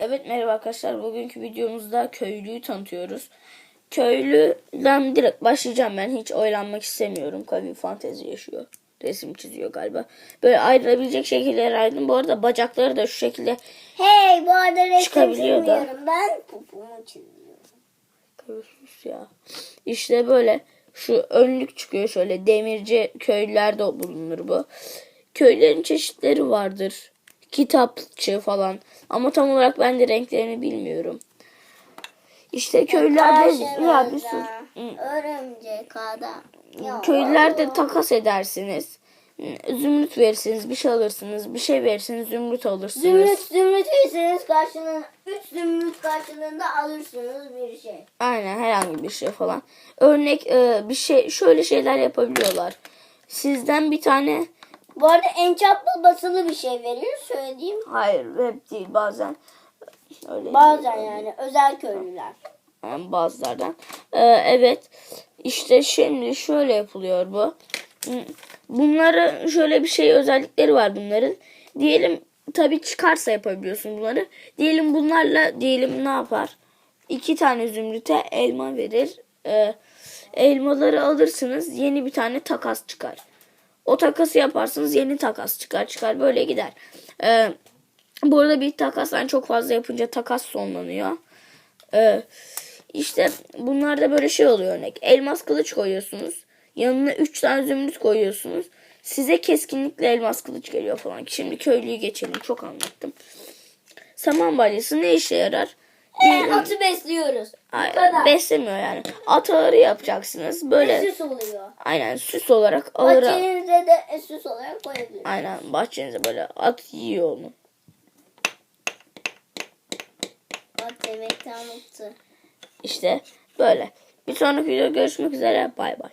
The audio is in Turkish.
Evet merhaba arkadaşlar. Bugünkü videomuzda köylüyü tanıtıyoruz. Köylüden direkt başlayacağım ben. Hiç oylanmak istemiyorum. Kavim fantezi yaşıyor. Resim çiziyor galiba. Böyle ayrılabilecek şekilde ayırdım. Bu arada bacakları da şu şekilde Hey bu arada resim Çıkabiliyor da. çizmiyorum. Ben popomu çiziyorum. Sus ya. İşte böyle şu önlük çıkıyor şöyle demirci köylerde bulunur bu. Köylerin çeşitleri vardır. Kitapçı falan. Ama tam olarak ben de renklerini bilmiyorum. İşte köylerde ya bir sus. Örümcek adam. Ya, Köylerde takas edersiniz. Zümrüt verirsiniz, bir şey alırsınız. Bir şey verirsiniz, zümrüt alırsınız. Zümrüt zümrüt verirseniz karşılığında 3 zümrüt karşılığında alırsınız bir şey. Aynen herhangi bir şey falan. Örnek e, bir şey şöyle şeyler yapabiliyorlar. Sizden bir tane Bu arada enchantlı basılı bir şey veriyor söyleyeyim. hayır web değil bazen öyle Bazen yani özel köylüler. yani bazılardan. E, evet işte şimdi şöyle yapılıyor bu. Bunları şöyle bir şey özellikleri var bunların. Diyelim tabii çıkarsa yapabiliyorsun bunları. Diyelim bunlarla diyelim ne yapar? İki tane zümrüte elma verir. E, elmaları alırsınız yeni bir tane takas çıkar. O takası yaparsınız yeni takas çıkar çıkar böyle gider. E, bu arada bir takastan çok fazla yapınca takas sonlanıyor. E, işte bunlarda böyle şey oluyor örnek. Elmas kılıç koyuyorsunuz. Yanına 3 tane zümrüt koyuyorsunuz. Size keskinlikle elmas kılıç geliyor falan. Şimdi köylüyü geçelim. Çok anlattım. Saman balyası ne işe yarar? Diyelim- Atı besliyoruz. Kadar. beslemiyor yani. At ağırı yapacaksınız. Böyle Süs oluyor. aynen süs olarak ağır Bahçenize de süs olarak koyabilirsiniz. Aynen bahçenize böyle at yiyor onu. At demekten mutlu. İşte böyle. Bir sonraki videoda görüşmek üzere. Bay bay.